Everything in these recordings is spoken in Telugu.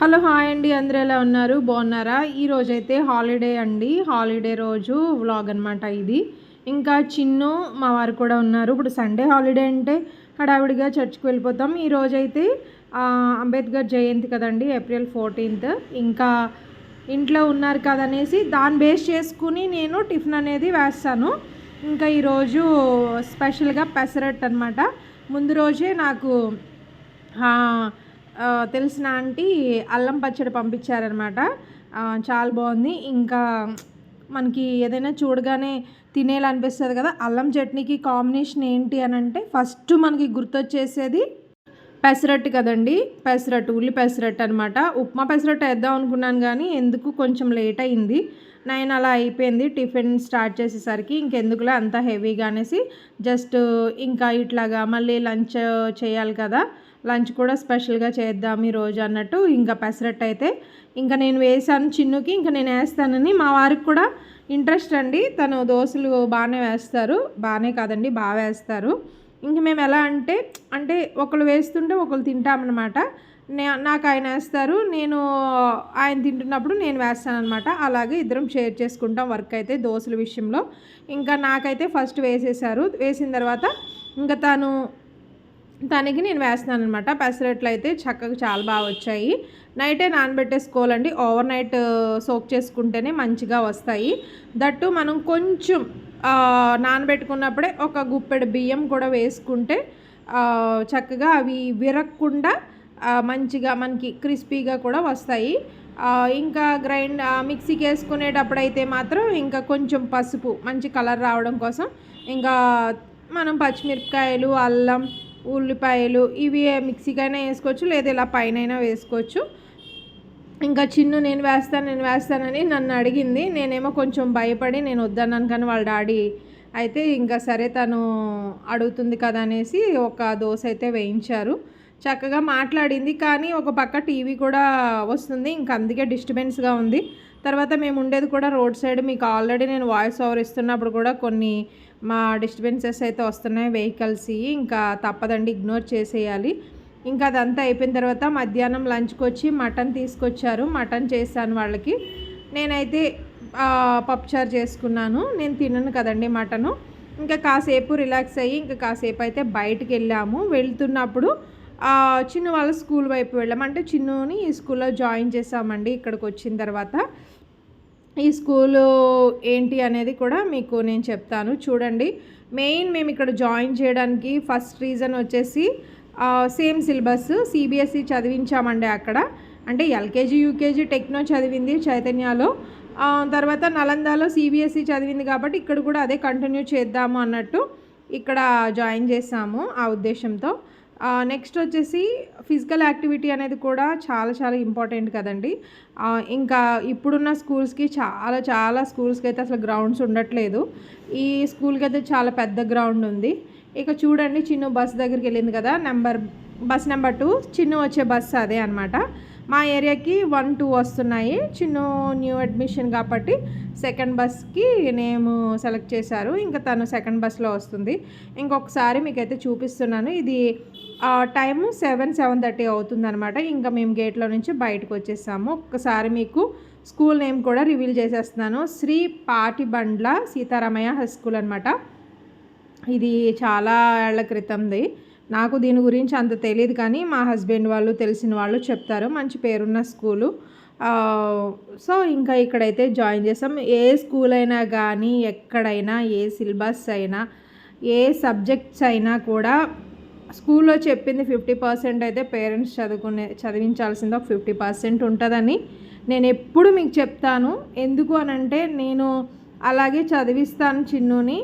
హలో హాయ్ అండి. అందరూ ఎలా ఉన్నారు? బాగున్నారా? ఈరోజైతే హాలిడే అండి. హాలిడే రోజు వ్లాగ్ అనమాట ఇది. ఇంకా చిన్ను మా వారు కూడా ఉన్నారు. ఇప్పుడు సండే హాలిడే అంటే హడావిడిగా చర్చ్కి వెళ్ళిపోతాం. ఈరోజైతే అంబేద్కర్ జయంతి కదండి ఏప్రిల్ ఫోర్టీన్త్. ఇంకా ఇంట్లో ఉన్నారు కదనేసి దాన్ని బేస్ చేసుకుని నేను టిఫిన్ అనేది వేస్తాను. ఇంకా ఈరోజు స్పెషల్గా పెసరట్ అనమాట ముందు రోజే నాకు తెలిసిన ఆంటీ అల్లం పచ్చడి పంపించారనమాట చాలా బాగుంది. ఇంకా మనకి ఏదైనా చూడగానే తినేయాలనిపిస్తుంది కదా అల్లం చట్నీకి కాంబినేషన్ ఏంటి అని అంటే ఫస్ట్ మనకి గుర్తొచ్చేసేది పెసరట్టు కదండి. పెసరట్టు ఉల్లి పెసరట్టు అనమాట ఉప్మా పెసరట్టు వేద్దాం అనుకున్నాను కానీ ఎందుకు కొంచెం లేట్ అయింది. నైన్ అలా అయిపోయింది. టిఫిన్ స్టార్ట్ చేసేసరికి ఇంకెందుకులే అంత హెవీగా అనేసి జస్ట్ ఇంకా ఇట్లాగా మళ్ళీ లంచ్ చేయాలి కదా. లంచ్ కూడా స్పెషల్గా చేద్దాం ఈ రోజు అన్నట్టు ఇంకా పెసరట్టు అయితే. ఇంకా నేను వేసాను చిన్నుకి ఇంకా నేను వేస్తానని మా వారికి కూడా ఇంట్రెస్ట్ అండి. తను దోశలు బాగానే వేస్తారు. బాగానే కాదండి బాగా వేస్తారు. ఇంక మేము ఎలా అంటే అంటే ఒకళ్ళు వేస్తుంటే ఒకళ్ళు తింటామన్నమాట. నే నాకు ఆయన వేస్తారు నేను ఆయన తింటున్నప్పుడు నేను వేస్తానమాట అలాగే ఇద్దరం షేర్ చేసుకుంటాం వర్క్ అయితే దోశల విషయంలో. ఇంకా నాకైతే ఫస్ట్ వేసేసారు వేసిన తర్వాత ఇంకా తను తనకి నేను వేస్తున్నాను అనమాట పెసరట్లు అయితే చక్కగా చాలా బాగా వచ్చాయి. నైటే నానబెట్టేసుకోవాలండి. ఓవర్ నైట్ సోక్ చేసుకుంటేనే మంచిగా వస్తాయి. దట్టు మనం కొంచెం నానబెట్టుకున్నప్పుడే ఒక గుప్పెడు బియ్యం కూడా వేసుకుంటే చక్కగా అవి విరగకుండా మంచిగా మనకి క్రిస్పీగా కూడా వస్తాయి. ఇంకా గ్రైండ్ మిక్సీకి వేసుకునేటప్పుడైతే మాత్రం ఇంకా కొంచెం పసుపు మంచి కలర్ రావడం కోసం. ఇంకా మనం పచ్చిమిరపకాయలు అల్లం ఉల్లిపాయలు ఇవి మిక్సీకైనా వేసుకోవచ్చు లేదా ఇలా పైన వేసుకోవచ్చు. ఇంకా చిన్ను నేను వేస్తాను నేను వేస్తానని నన్ను అడిగింది. నేనేమో కొంచెం భయపడి నేను వద్దన్నాను కానీ వాళ్ళ డాడీ అయితే ఇంకా సరే తను అడుగుతుంది కదా అనేసి ఒక దోశ అయితే వేయించారు. చక్కగా మాట్లాడింది. కానీ ఒక పక్క టీవీ కూడా వస్తుంది. ఇంకా అందుకే డిస్టర్బెన్స్గా ఉంది. తర్వాత మేము ఉండేది కూడా రోడ్ సైడ్. మీకు ఆల్రెడీ నేను వాయిస్ ఓవర్ ఇస్తున్నప్పుడు కూడా కొన్ని మా డిస్టర్బెన్సెస్ అయితే వస్తున్నాయి. వెహికల్స్ ఇంకా తప్పదండి. ఇగ్నోర్ చేసేయాలి. ఇంకా అదంతా అయిపోయిన తర్వాత మధ్యాహ్నం లంచ్కి వచ్చి మటన్ తీసుకొచ్చారు. మటన్ చేశాను వాళ్ళకి. నేనైతే పప్పుచారు చేసుకున్నాను. నేను తినను కదండి మటను. ఇంకా కాసేపు రిలాక్స్ అయ్యి ఇంకా కాసేపు అయితే బయటకు వెళ్ళాము. వెళ్తున్నప్పుడు చిన్న వాళ్ళ స్కూల్ వైపు వెళ్ళాం. అంటే చిన్నుని ఈ స్కూల్లో జాయిన్ చేసామండి ఇక్కడికి వచ్చిన తర్వాత. ఈ స్కూలు ఏంటి అనేది కూడా మీకు నేను చెప్తాను. చూడండి మెయిన్ మేము ఇక్కడ జాయిన్ చేయడానికి ఫస్ట్ రీజన్ వచ్చేసి సేమ్ సిలబస్ సిబిఎస్ఈ చదివించామండి అక్కడ. అంటే ఎల్కేజీ యూకేజీ టెక్నో చదివింది చైతన్యలో. తర్వాత నలందాలో సిబిఎస్ఈ చదివింది కాబట్టి ఇక్కడ కూడా అదే కంటిన్యూ చేద్దాము అన్నట్టు ఇక్కడ జాయిన్ చేసాము ఆ ఉద్దేశంతో. నెక్స్ట్ వచ్చేసి ఫిజికల్ యాక్టివిటీ అనేది కూడా చాలా చాలా ఇంపార్టెంట్ కదండి. ఇంకా ఇప్పుడున్న స్కూల్స్కి చాలా చాలా స్కూల్స్కి అయితే అసలు గ్రౌండ్స్ ఉండట్లేదు. ఈ స్కూల్కి అయితే చాలా పెద్ద గ్రౌండ్ ఉంది. ఇక చూడండి చిన్ను బస్ దగ్గరికి వెళ్ళింది కదా number bus number two Chinnu వచ్చే బస్సు అదే అనమాట మా ఏరియాకి వన్ టూ వస్తున్నాయి. చిన్న న్యూ అడ్మిషన్ కాబట్టి సెకండ్ బస్కి నేమ్ సెలెక్ట్ చేశారు. ఇంకా తను సెకండ్ బస్లో వస్తుంది. ఇంకొకసారి మీకైతే చూపిస్తున్నాను. ఇది టైము సెవెన్ సెవెన్ థర్టీ అవుతుందన్నమాట. ఇంకా మేము గేట్లో నుంచి బయటకు వచ్చేసాము. ఒక్కసారి మీకు స్కూల్ నేమ్ కూడా రివీల్ చేసేస్తున్నాను. శ్రీ పాటిబండ్ల సీతారామయ్య హై స్కూల్ అనమాట ఇది చాలా ఏళ్ళ క్రితంది. నాకు దీని గురించి అంత తెలియదు కానీ మా హస్బెండ్ వాళ్ళు తెలిసిన వాళ్ళు చెప్తారు. మంచి పేరున్న స్కూలు. సో ఇంకా ఇక్కడైతే జాయిన్ చేసాం. ఏ స్కూల్ అయినా కానీ ఎక్కడైనా ఏ సిలబస్ అయినా ఏ సబ్జెక్ట్స్ అయినా కూడా స్కూల్లో చెప్పింది ఫిఫ్టీ పర్సెంట్ అయితే పేరెంట్స్ చదువుకునే చదివించాల్సింది ఒక ఫిఫ్టీ పర్సెంట్ ఉంటుందని నేను ఎప్పుడు మీకు చెప్తాను. ఎందుకు అని అంటే నేను అలాగే చదివిస్తాను చిన్నుని.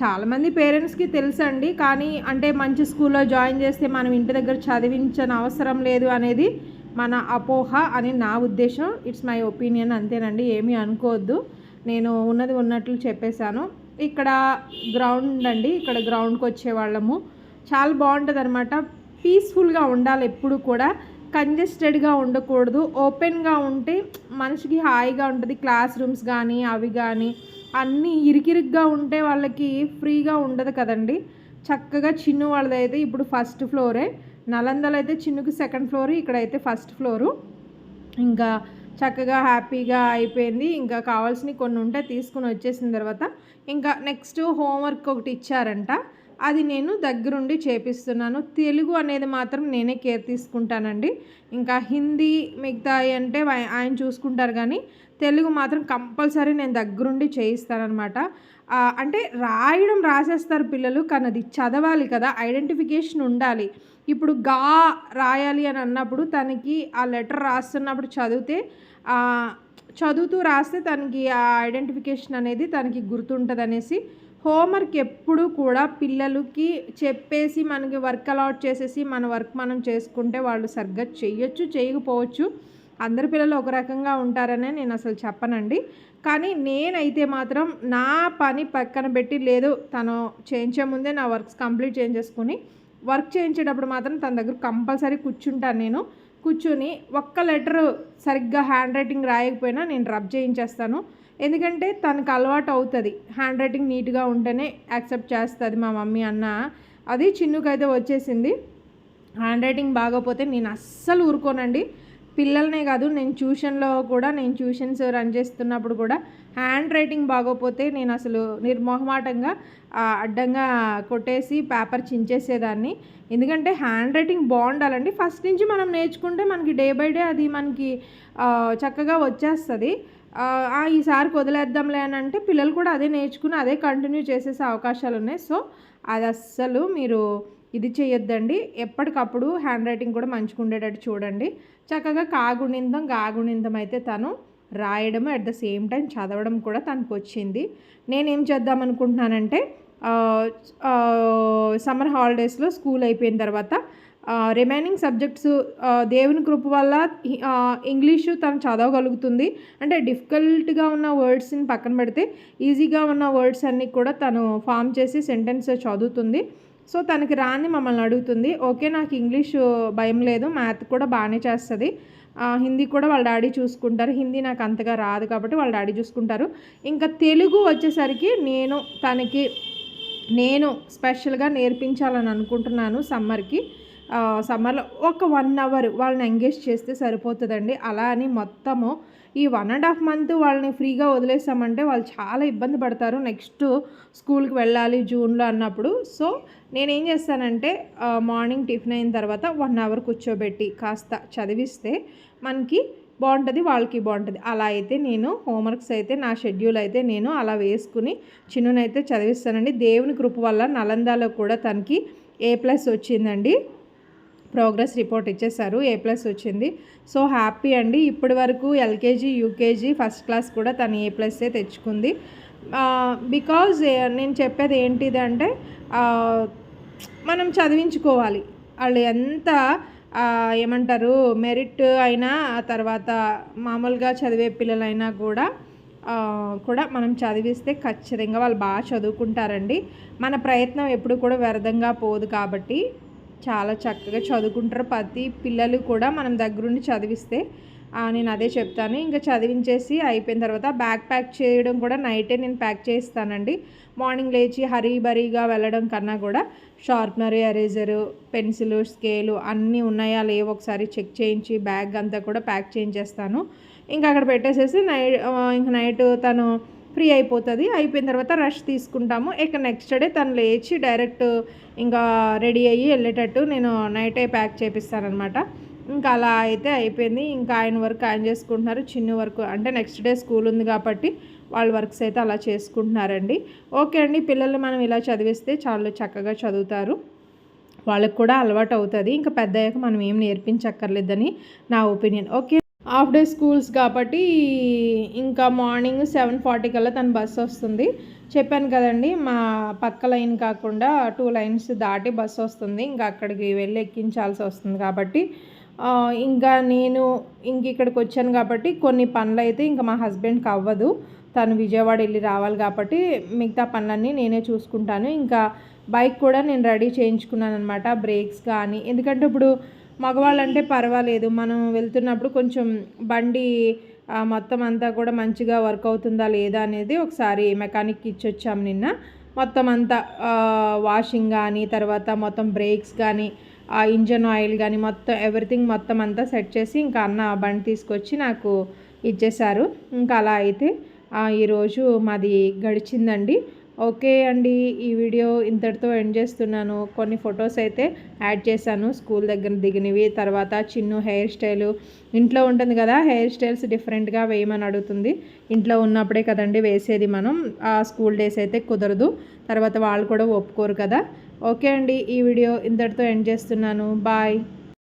చాలామంది పేరెంట్స్కి తెలుసండి. కానీ అంటే మంచి స్కూల్లో జాయిన్ చేస్తే మనం ఇంటి దగ్గర చదివించని అవసరం లేదు అనేది మన అపోహ అని నా ఉద్దేశం. ఇట్స్ మై ఒపీనియన్ అంతేనండి. ఏమీ అనుకోవద్దు. నేను ఉన్నది ఉన్నట్లు చెప్పేశాను. ఇక్కడ గ్రౌండ్ అండి. ఇక్కడ గ్రౌండ్కి వచ్చే వాళ్ళము చాలా బాగుంటుంది అనమాట పీస్ఫుల్గా ఉండాలి ఎప్పుడు కూడా. కంజెస్టెడ్గా ఉండకూడదు. ఓపెన్గా ఉంటే మనిషికి హాయిగా ఉంటుంది. క్లాస్ రూమ్స్ కానీ అవి కానీ అన్నీ ఇరికిరిగ్గా ఉంటే వాళ్ళకి ఫ్రీగా ఉండదు కదండి. చక్కగా చిన్ను వాళ్ళదైతే ఇప్పుడు ఫస్ట్ ఫ్లోరే. నలందలో అయితే చిన్నుకి సెకండ్ ఫ్లోర్ ఇక్కడైతే ఫస్ట్ ఫ్లోరు. ఇంకా చక్కగా హ్యాపీగా అయిపోయింది. ఇంకా కావాల్సినవి కొన్ని ఉంటే తీసుకుని వచ్చేసిన తర్వాత ఇంకా నెక్స్ట్ హోంవర్క్ ఒకటి ఇచ్చారంట. అది నేను దగ్గరుండి చేపిస్తున్నాను. తెలుగు అనేది మాత్రం నేనే కేర్ తీసుకుంటానండి. ఇంకా హిందీ మిగతా అంటే ఆయన చూసుకుంటారు కానీ తెలుగు మాత్రం కంపల్సరీ నేను దగ్గరుండి చేయిస్తానమాట అంటే రాయడం రాసేస్తారు పిల్లలు కానీ అది చదవాలి కదా ఐడెంటిఫికేషన్ ఉండాలి. ఇప్పుడు గా రాయాలి అని అన్నప్పుడు తనకి ఆ లెటర్ రాస్తున్నప్పుడు చదివితే చదువుతూ రాస్తే తనకి ఆ ఐడెంటిఫికేషన్ అనేది తనకి గుర్తుంటుంది అనేసి హోంవర్క్ ఎప్పుడు కూడా పిల్లలకి చెప్పేసి మనకి వర్క్ అలాట్ చేసేసి మన వర్క్ మనం చేసుకుంటే వాళ్ళు సరిగ్గా చేయొచ్చు చేయకపోవచ్చు. అందరి పిల్లలు ఒక రకంగా ఉంటారనే నేను అసలు చెప్పనండి. కానీ నేనైతే మాత్రం నా పని పక్కన పెట్టి లేదు తను చేయించే ముందే నా వర్క్స్ కంప్లీట్ చేయించేసుకుని వర్క్ చేయించేటప్పుడు మాత్రం తన దగ్గర కంపల్సరీ కూర్చుంటాను నేను. కూర్చొని ఒక్క లెటర్ సరిగ్గా హ్యాండ్ రైటింగ్ రాయకపోయినా నేను రబ్ చేయించేస్తాను. ఎందుకంటే తనకు అలవాటు అవుతుంది. హ్యాండ్ రైటింగ్ నీట్గా ఉంటేనే యాక్సెప్ట్ చేస్తుంది మా మమ్మీ అన్న. అది చిన్నుకైతే వచ్చేసింది. హ్యాండ్ రైటింగ్ బాగోపోతే నేను అస్సలు ఊరుకోనండి. పిల్లలనే కాదు నేను ట్యూషన్లో కూడా నేను ట్యూషన్స్ రన్ చేస్తున్నప్పుడు కూడా హ్యాండ్ రైటింగ్ బాగోపోతే నేను అసలు నిర్మోహమాటంగా అడ్డంగా కొట్టేసి పేపర్ చించేసేదాన్ని. ఎందుకంటే హ్యాండ్ రైటింగ్ బాగుండాలండి. ఫస్ట్ నుంచి మనం నేర్చుకుంటే మనకి డే బై డే అది మనకి చక్కగా వచ్చేస్తుంది. ఈసారి వదిలేద్దాంలే అని అంటే పిల్లలు కూడా అదే నేర్చుకుని అదే కంటిన్యూ చేసేసే అవకాశాలు ఉన్నాయి. సో అది అస్సలు మీరు ఇది చేయొద్దండి. ఎప్పటికప్పుడు హ్యాండ్ రైటింగ్ కూడా మంచిగా ఉండేటట్టు చూడండి. చక్కగా కాగుణిందం గాగుణిందం అయితే తను రాయడం అట్ ద సేమ్ టైం చదవడం కూడా తనకు వచ్చింది నేనేం చేద్దాం అనుకుంటున్నానంటే సమ్మర్ హాలిడేస్లో స్కూల్ అయిపోయిన తర్వాత రిమైనింగ్ సబ్జెక్ట్స్ దేవుని కృప వల్ల ఇంగ్లీషు తను చదవగలుగుతుంది. అంటే డిఫికల్ట్గా ఉన్న వర్డ్స్ని పక్కన పెడితే ఈజీగా ఉన్న వర్డ్స్ అన్నీ కూడా తను ఫామ్ చేసి సెంటెన్స్ చదువుతుంది. సో తనకి రాని మమ్మల్ని అడుగుతుంది. ఓకే నాకు ఇంగ్లీష్ భయం లేదు మ్యాథ్ కూడా బాగానే చేస్తుంది. హిందీ కూడా వాళ్ళ డాడీ చూసుకుంటారు. హిందీ నాకు అంతగా రాదు కాబట్టి వాళ్ళ డాడీ చూసుకుంటారు. ఇంకా తెలుగు వచ్చేసరికి నేను తనకి నేను స్పెషల్గా నేర్పించాలని అనుకుంటున్నాను సమ్మర్కి సమ్మర్లో ఒక వన్ అవర్ వాళ్ళని ఎంగేజ్ చేస్తే సరిపోతుందండి. అలా అని మొత్తము ఈ వన్ అండ్ హాఫ్ మంత్ వాళ్ళని ఫ్రీగా వదిలేసామంటే వాళ్ళు చాలా ఇబ్బంది పడతారు. నెక్స్ట్ స్కూల్కి వెళ్ళాలి జూన్లో అన్నప్పుడు. సో నేనేం చేస్తానంటే మార్నింగ్ టిఫిన్ అయిన తర్వాత వన్ అవర్ కూర్చోబెట్టి కాస్త చదివిస్తే మనకి బాగుంటుంది వాళ్ళకి బాగుంటుంది. అలా అయితే నేను హోంవర్క్స్ అయితే నా షెడ్యూల్ అయితే నేను అలా వేసుకుని చిన్ననైతే చదివిస్తానండి. దేవుని కృప వల్ల నలందాలో కూడా తనకి ఏ ప్లస్ వచ్చిందండి? ప్రోగ్రెస్ రిపోర్ట్ ఇచ్చేసారు ఏ ప్లస్ వచ్చింది? సో హ్యాపీ అండి. ఇప్పటి వరకు ఎల్కేజీ యూకేజీ ఫస్ట్ క్లాస్ కూడా తను ఏ ప్లస్సే తెచ్చుకుంది. బికాజ్ నేను చెప్పేది ఏంటిదంటే మనం చదివించుకోవాలి. వాళ్ళు ఎంత ఏమంటారు మెరిట్ అయినా తర్వాత మామూలుగా చదివే పిల్లలైనా కూడా కూడా మనం చదివిస్తే ఖచ్చితంగా వాళ్ళు బాగా చదువుకుంటారండి. మన ప్రయత్నం ఎప్పుడు కూడా వ్యర్థంగా పోదు కాబట్టి చాలా చక్కగా చదువుకుంటారు. ప్రతి పిల్లలు కూడా మనం దగ్గరుండి చదివిస్తే నేను అదే చెప్తాను. ఇంకా చదివించేసి అయిపోయిన తర్వాత బ్యాగ్ ప్యాక్ చేయడం కూడా నైటే నేను ప్యాక్ చేస్తానండి. మార్నింగ్ లేచి హరీ బరీగా వెళ్ళడం కన్నా కూడా షార్ప్నర్ ఎరేజరు పెన్సిల్ స్కేలు అన్నీ ఉన్నాయా లేవు ఒకసారి చెక్ చేయించి బ్యాగ్ అంతా కూడా ప్యాక్ చేయించేస్తాను. ఇంకా అక్కడ పెట్టేసేసి నైట్ ఇంక నైట్ తను ఫ్రీ అయిపోతుంది. అయిపోయిన తర్వాత రష్ తీసుకుంటాము. ఇక నెక్స్ట్ డే తను లేచి డైరెక్ట్ ఇంకా రెడీ అయ్యి వెళ్ళేటట్టు నేను నైటే ప్యాక్ చేపిస్తానమాట ఇంకా అలా అయితే అయిపోయింది. ఇంకా ఆయన వర్క్ ఆయన చేసుకుంటున్నారు. చిన్న వర్క్ అంటే నెక్స్ట్ డే స్కూల్ ఉంది కాబట్టి వాళ్ళ వర్క్స్ అయితే అలా చేసుకుంటున్నారండి. ఓకే అండి. పిల్లలు మనం ఇలా చదివిస్తే చాలా చక్కగా చదువుతారు. వాళ్ళకి కూడా అలవాటు అవుతుంది. ఇంకా పెద్ద అయ్యాక మనం ఏం నేర్పించక్కర్లేదని నా opinion. Okay half day schools కాబట్టి ఇంకా మార్నింగ్ సెవెన్ ఫార్టీ కల్లా తన బస్సు వస్తుంది. చెప్పాను కదండి మా పక్క లైన్ కాకుండా టూ లైన్స్ దాటి బస్సు వస్తుంది. ఇంకా అక్కడికి వెళ్ళి ఎక్కించాల్సి వస్తుంది కాబట్టి ఇంకా నేను ఇంక ఇక్కడికి వచ్చాను కాబట్టి కొన్ని పనులు అయితే ఇంకా మా హస్బెండ్కి అవ్వదు. తను విజయవాడ వెళ్ళి రావాలి కాబట్టి మిగతా పనులన్నీ నేనే చూసుకుంటాను. ఇంకా బైక్ కూడా నేను రెడీ చేయించుకున్నాను అనమాట బ్రేక్స్ కానీ. ఎందుకంటే ఇప్పుడు మగవాళ్ళు అంటే పర్వాలేదు. మనం వెళ్తున్నప్పుడు కొంచెం బండి మొత్తం అంతా కూడా మంచిగా వర్క్ అవుతుందా లేదా అనేది ఒకసారి మెకానిక్ ఇచ్చొచ్చాము నిన్న. మొత్తం అంతా వాషింగ్ కానీ తర్వాత మొత్తం బ్రేక్స్ కానీ ఆ ఇంజన్ ఆయిల్ కానీ మొత్తం ఎవ్రీథింగ్ మొత్తం అంతా సెట్ చేసి ఇంకా అన్న బండి తీసుకొచ్చి నాకు ఇచ్చేశారు. ఇంకా అలా అయితే ఈరోజు మాది గడిచిందండి. ఓకే అండి ఈ వీడియో ఇంతటితో ఎండ్ చేస్తున్నాను. కొన్ని ఫొటోస్ అయితే యాడ్ చేశాను. స్కూల్ దగ్గర దిగినవి తర్వాత చిన్ను హెయిర్ స్టైలు. ఇంట్లో ఉంటుంది కదా హెయిర్ స్టైల్స్ డిఫరెంట్గా వేయమని అడుగుతుంది. ఇంట్లో ఉన్నప్పుడే కదండి వేసేది మనం. ఆ స్కూల్ డేస్ అయితే కుదరదు. తర్వాత వాళ్ళు కూడా ఒప్పుకోరు కదా. ఓకే అండి ఈ వీడియో ఇంతటితో ఎండ్ చేస్తున్నాను. బాయ్.